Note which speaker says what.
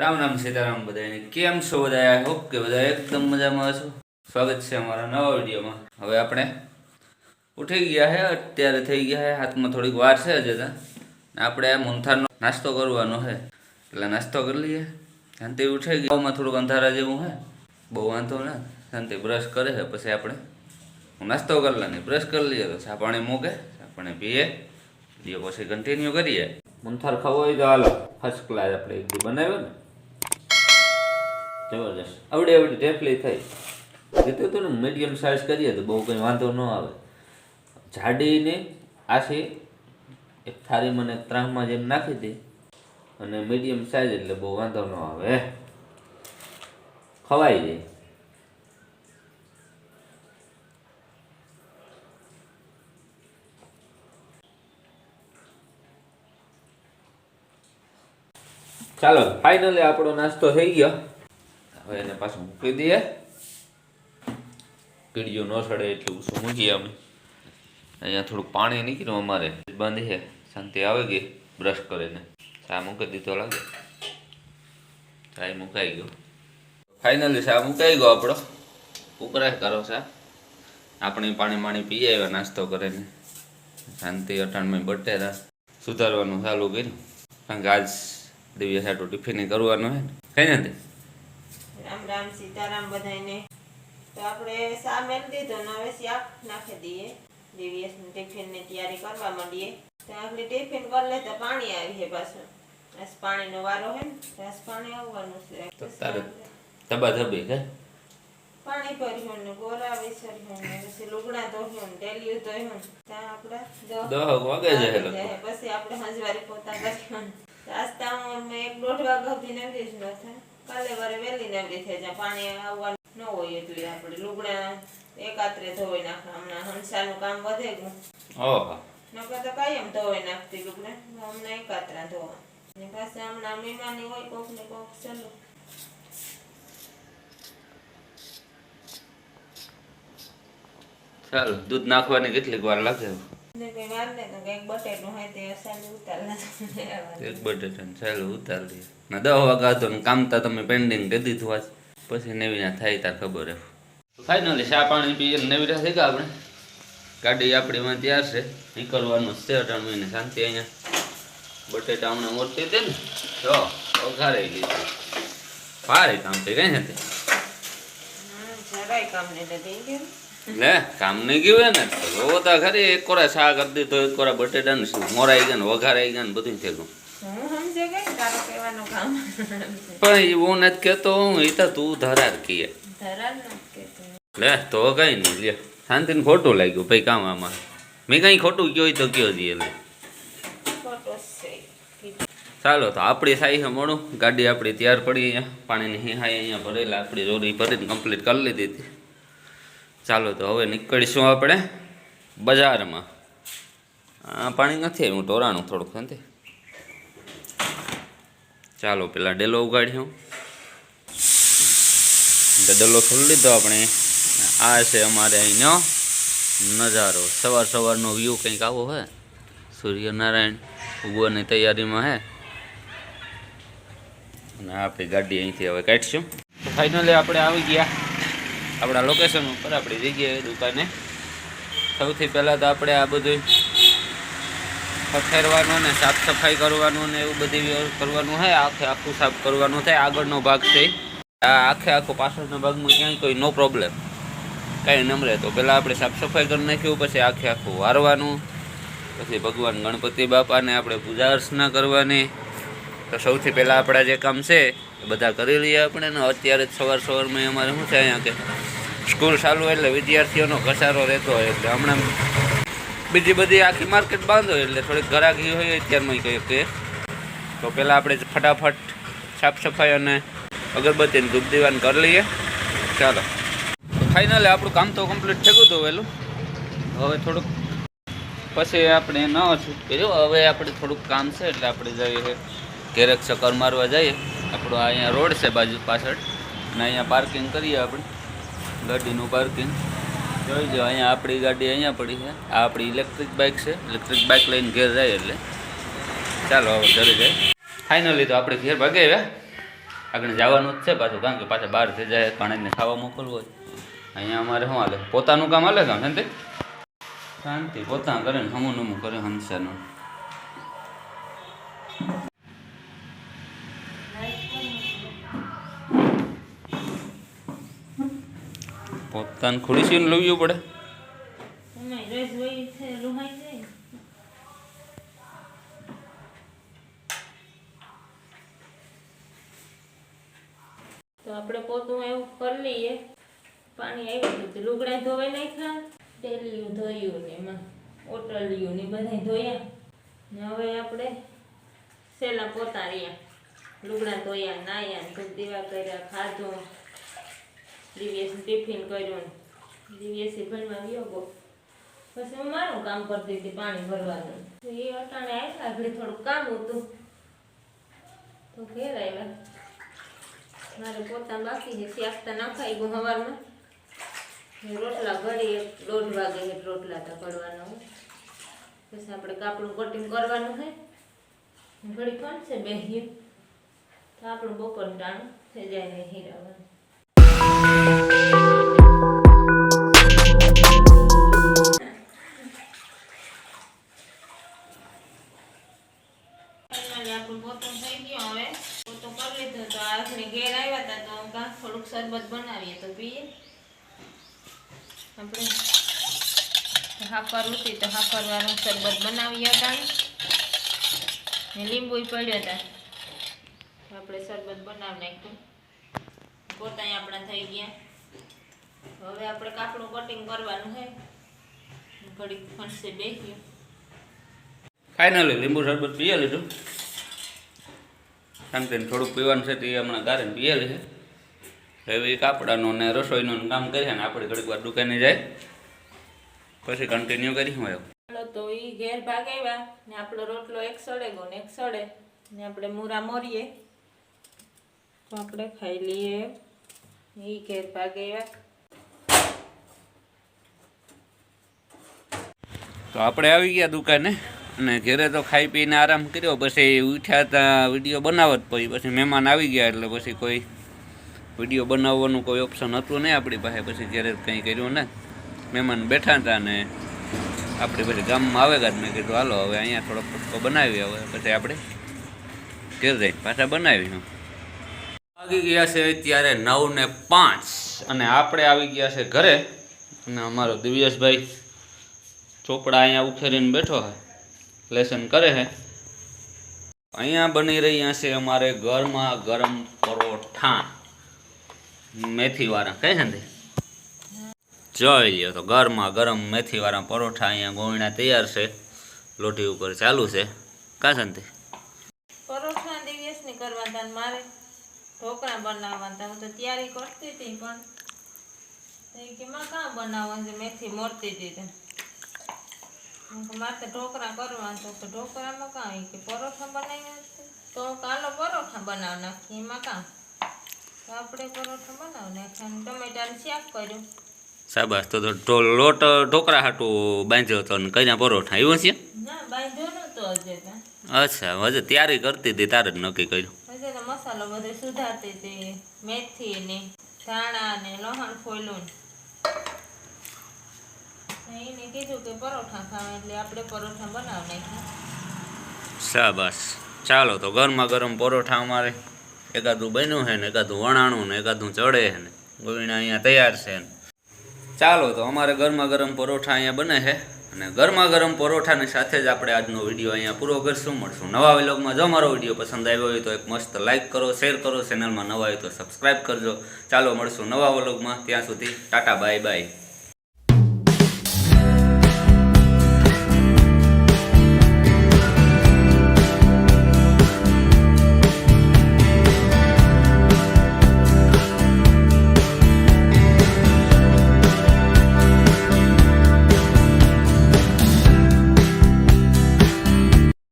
Speaker 1: રામ રામ સીતારામ બધાને કેમ છો બધા આઈ હોપ કે બધા એકદમ મજામાં છો સ્વાગત છે અમારા નવા વિડીયોમાં. હવે આપણે ઉઠી ગયા છે અત્યારે થઈ ગયા છે હાથમાં થોડીક વાર છે હજે. આપણે મૂંથાનો નાસ્તો કરવાનો છે એટલે નાસ્તો કરી લઈએ. શાંતિ ઉઠી ગયા થોડુંક અંધારા જેવું છે બહુ વાંધો ના. શાંતિ બ્રશ કરે છે પછી આપણે હું નાસ્તો કરી લઈએ બ્રશ કરી લઈએ તો ચા પાણી મૂકે, ચા પાણી પીએ વીડિયો પછી કન્ટિન્યુ કરીએ. મૂંથાર ખાવો હોય તો હાલો ફર્સ્ટ ક્લાસ આપણે એક બનાવ્યો ને. જબરજસ્ત. આવડે આવડી ટેપલી થઈ. કીધું હતું મીડિયમ સાઇઝ કરીએ તો બહુ કંઈ વાંધો ન આવે. જાડીને આશી એક થાળી મને ત્રાહમાં જેમ નાખી દે અને મીડિયમ સાઇઝ એટલે બહુ વાંધો ન આવે ખવાઈ જાય ચાલો ફાઇનલી આપણો નાસ્તો થઈ ગયો. પાછું મૂકી દઈએ. કીડીઓ ન સડે એટલું ઓછું મૂકીએ અમે. અહીંયા થોડુંક પાણી નીકળ્યું અમારે. બંધ છે. શાંતિ આવે ગઈ બ્રશ કરીને ચા મૂકી દીધો લાગે. ચા મુકાઈ ગયો. ફાઇનલી ચા મુકાઈ ગયો આપણો. ઉકરાય કરો ચા. આપણે પાણી માણી પી આવ્યા, નાસ્તો કરીને. શાંતિ અટાણમાં બટેરા સુધારવાનું ચાલુ કર્યું. કારણ કે આજ દિવ્ય સાટું ટિફિન કરવાનું હે ને. કઈ નથી
Speaker 2: રામ રામ સીતારામ બધાને તો આપણે મેલ દીધો ને હવે શાક નાખી દઈએ. દિવ્યેશ ટિફિનની તૈયારી કરવા માંડીએ. તો આપણે ટિફિન કરી લે તો પાણી આવી છે પાછું. આજ પાણીનો વારો હે ને તો આજ પાણી આવવાનું છે.
Speaker 1: તબા ધબી કે
Speaker 2: પાણી ભર્યું ને ગોરા વિસર્યું ને પછી લુગડા ધોયું ને ડેલિયું ધોયું ને ત્યાં આપણે દહ
Speaker 1: વાગે.
Speaker 2: જાય. પછી આપણે હંજવારી પોતા કર્યું હું મેં એક દોઢ વાગ્યા સુધી નવરી જ ન થાય. કાલે વારે વહેલી નાખી થઈ જાય પાણી આવવાનું ન હોય એટલે આપણે લુગડા એકાત્રે ધોઈ નાખવા હમણાં હંસાનું કામ વધે ગયું નકર તો કાયમ ધોઈ નાખતી લુગડા હમણાં એકાત્રા ધોવા. ને પાછા હમણાં મહેમાની હોય કોક ને કોક ચલો.
Speaker 1: ચાલો દૂધ નાખવાની કેટલીક વાર લાગે? એક બટેટા ચાલો ઉતાર લઈએ ના દહ વાગ્યા હતો ને કામ તમે પેન્ડિંગ કરી દીધું આજ. પછી નવીના થાય તાર ખબર હે ફાઇનલી ચા પાણી પીએ ને નવીના થઈ ગયા આપણે. ગાડી આપણી માં તૈયાર છે. નીકળવાનું છે અઢાર મહિને શાંતિ અહીંયા. બટેટા હમણાં મોટી હતી ને. જો વઘારે લીધું. ભારે કામ થઈ
Speaker 2: જરાય કામ ગયું.
Speaker 1: લે કામ નહીં ગયું ને તો તો ખરી એક કોરા શાક કરી દીધો એક કોરા બટેટા ને શું મોરાઈ ગયા ને વઘારાઈ ગયા ને બધું થઈ ગયું પણ એ હું નથી કેતો હું એ તો તું ધરાર કીએ. લે તો કઈ નહીં લે શાંતિ ને ખોટું લાગ્યું ભાઈ કામ આમાં. મેં કઈ ખોટું કયો તો કયો દઈએ લે ચાલો તો આપણી થાય છે મોડું. ગાડી આપણી તૈયાર પડી અહીંયા પાણીની હિહાઈ અહીંયા ભરેલા આપણી જોડી ભરીને કમ્પ્લીટ કરી લીધી હતી. ચાલો તો હવે નીકળીશું આપણે બજારમાં. આ પાણી નથી આવ્યું ટોરાણું થોડુંક નથી ચાલો પેલા ડેલો ઉગાડ્યો ડેલો ખોલી લીધો આપણે. આ છે અમારે અહીંનો નજારો. સવાર સવારનો વ્યૂ કંઈક આવો હે. સૂર્યનારાયણ ઉગવાની તૈયારીમાં હે. અને આપણી ગાડી અહીંથી હવે કાઢીશું. ફાઇનલી આપણે આવી ગયા. આપણા લોકેશન ઉપર, આપણી જગ્યાએ, દુકાને. સૌથી પહેલાં તો આપણે આ બધું ખખેરવાનું ને સાફ સફાઈ કરવાનું ને એવું બધી કરવાનું હોય, આખે આખું સાફ કરવાનું થાય, આગળનો ભાગ છે. આ આખે આખો પાછળના ભાગમાં ક્યાંય કોઈ નો પ્રોબ્લેમ કાંઈ નમરે તો પહેલાં આપણે સાફ સફાઈ કરી નાખ્યું, પછી આખે આખું વારવાનું. પછી ભગવાન ગણપતિ બાપાને આપણે પૂજા અર્ચના કરવાની. તો સૌથી પહેલાં આપણા જે કામ છે, એ બધા કરી લઈએ આપણે. અત્યારે જ સવાર સવારમાં અમારે શું છે અહીંયા કે સ્કૂલ ચાલુ હોય એટલે વિદ્યાર્થીઓનો ઘસારો રહેતો હોય એટલે હમણાં બીજી બધી આખી માર્કેટ બાંધો એટલે થોડીક ઘરાકી હોય અત્યારમાં કહીએ કે તો પહેલાં આપણે ફટાફટ સાફ સફાઈ અને અગરબત્તીને ધૂપ દીવાન કરી લઈએ. ચાલો. ફાઇનલી આપણું કામ તો કમ્પ્લીટ થઈ ગયું હતું વહેલું. હવે થોડુંક પછી આપણે ન શૂટ કર્યું હવે આપણે થોડુંક કામ છે એટલે આપણે જઈએ ઘેરેક ચક્કર મારવા જઈએ. આપણો અહીંયા રોડ છે બાજુ પાછળ. અને અહીંયા પાર્કિંગ કરીએ આપણે. ગાડીનું પાર્કિંગ જોઈ જાઓ અહીંયા આપણી ગાડી અહીંયા પડી છે. આ આપણી ઇલેક્ટ્રિક બાઇક છે. ઇલેક્ટ્રિક બાઇક લઈને ઘેર જાય એટલે. ચાલો, હવે ઘરે જાય. ફાઇનલી તો આપણે ઘેર ભાગે આગળ જવાનું જ છે પાછું, કારણ કે પાછા બહાર થઈ જાય કણેજને ખાવા મોકલવું હોય. અહીંયા અમારે શું હાલે? પોતાનું કામ હાલે કામ શાંતિ? શાંતિ પોતા કરે ને હમું નમું કરે હંસાનું. પડે?
Speaker 2: રસ હોય છે, લુહાઈ જાય. તો આપણે પોતું એવું કરી લઈએ. પાણી આવ્યું હતું લુગડા ધોવાઈ નાખ્યા. ટેલિયું ધોયું ને એમાં ઓટલિયું ને બધા ધોયા. ને હવે આપણે સેલા પોતા રહ્યા. લુગડા ધોયા, નાયા ધૂપ દીવા કર્યા, ખાધું. દિવ્યેશ ટિફિન કર્યું દિવ્યેશે ભણવા ગયો ગો પછી હું મારું કામ કરતી હતી, પાણી ભરવાનું. તો એ અટાણે આવ્યા એટલે થોડું કામ હતું. તો ઘેર આવ્યા મારે પોતા બાકી છે શ્યાસ્તા નાખાઈ ગયું સવારમાં ને રોટલા ઘડી એક દોઢ વાગે હેઠ રોટલા તો કરવાના હોય. પછી આપણે કાપડું કટિંગ કરવાનું છે. ઘડી કોણ છે બેહ્યું તો આપણું બપોર ટાણું થઈ જાય ને હીરાવાનું હાફર ઉઠી તો હાફર વાળું શરબત બનાવી હતા. ને લીંબુ પડ્યો હતા. આપણે શરબત બનાવી નાખ્યું. પોતા આપણા થઈ ગયા. હવે આપણે કાપડું કટિંગ કરવાનું છે. ઘડીક ફણસે બેસ્યું
Speaker 1: ફાઇનલી લીંબુ શરબત પીએ લીધું. શાંતિને થોડુંક પીવાનું છે તે હમણાં ગારેને પીએલી છે. હવે એ કાપડાનું ને રસોઈનું કામ કરીએ ને આપણે ઘડીક વાર દુકાને જાય. પછી કન્ટિન્યુ કરીશું એવું
Speaker 2: તો એ ઘેર ભાગ આવ્યા ને આપણો રોટલો એક સડે ગયો ને એક સડે ને આપણે મૂરા મોરીએ. તો આપણે ખાઈ લઈએ. એ ઘેર ભાગાવ્યા
Speaker 1: તો આપણે આવી ગયા દુકાને અને ઘરે તો ખાઈ પીને આરામ કર્યો પછી ઉઠ્યા હતા વીડિયો બનાવત પછી પછી મહેમાન આવી ગયા એટલે પછી કોઈ વીડિયો બનાવવાનું કોઈ ઓપ્શન હતું નહીં આપણી પાસે પછી ઘરે કંઈ કર્યું ને મહેમાન બેઠા હતા ને આપણે પછી ગામમાં આવેગા જ મેં કીધું, હાલો, હવે અહીંયા થોડોક ફટકો બનાવી હવે પછી આપણે ઘેર જઈ પાછા બનાવી આવી ગયા છે ત્યારે નવ ને પાંચ અને આપણે આવી ગયા છે ઘરે. અને અમારો દિવ્યેશભાઈ ચોપડા અહીંયા ઉખેરીને બેઠો છે, લેસન કરે છે. અહીંયા બની રહ્યા છે અમારે ગરમા ગરમ પરોઠા. મેથીવાળા કહે છે ને જોઈ લ્યો તો ગરમા ગરમ મેથીવાળા પરોઠા અહીંયા ગોળણા તૈયાર છે. લોટી ઉપર ચાલુ છે. કા સંતે
Speaker 2: પરોઠા દિવસની કરવા હતા મારે ઢોકળા બનાવવા હું તો તૈયારી કરતી હતી પણ કે કાં બનાવવા છે? મેથી મોરતી હતી મારે ઢોકળા કરવા તો ઢોકળામાં કાં? કે પરોઠા બનાવ્યા તો કાલો પરોઠા બનાવ નાખી એમાં કાં? આપણે પરોઠા બનાવ નાખ્યા ટમેટાનું શાક કર્યું.
Speaker 1: સાબાસ તો તો લોટ ઢોકરા હાટું બાંધ્યો હતો ને કઈના પરોઠા આવ્યો છે અચ્છા હજે તૈયારી કરતી હતી તારે જ નક્કી કર્યું.
Speaker 2: મસાલો બધો સુધારતી હતી મેથી ને ધાણા ને લહણ ફોયલું એને કીધું કે પરોઠા ખાવા એટલે આપણે પરોઠા બનાવી નાખ્યા.
Speaker 1: શાબાશ ચાલો તો ગરમા ગરમ પરોઠા અમારે. એકાદું બન્યું છે ને એકાદું વણાણું ને એકાદું ચડે છે ને. ગોવિણા અહીંયા તૈયાર છે ને. ચાલો તો અમારે ગરમા ગરમ પરોઠા અહીંયા બને છે. અને ગરમા ગરમ પરોઠાની સાથે જ આપણે આજનો વીડિયો અહીંયા પૂરો કરશું, મળશું નવા વિલોગમાં. જો મારો વીડિયો પસંદ આવ્યો હોય તો એક મસ્ત લાઇક કરો, શેર કરો, ચેનલમાં નવા હોય તો સબસ્ક્રાઈબ કરજો. ચાલો મળશું નવા વિલોગમાં. ત્યાં સુધી ટાટા, બાય બાય.